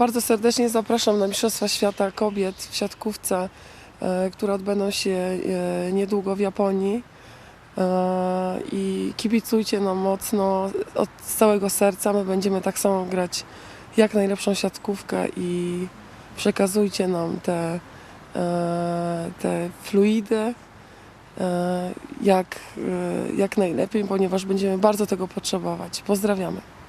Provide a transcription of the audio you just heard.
Bardzo serdecznie zapraszam na Mistrzostwa Świata Kobiet w siatkówce, e, które odbędą się e, niedługo w Japonii. E, I kibicujcie nam mocno od całego serca. My będziemy tak samo grać jak najlepszą siatkówkę i przekazujcie nam te, te fluidy jak, jak najlepiej, ponieważ będziemy bardzo tego potrzebować. Pozdrawiamy.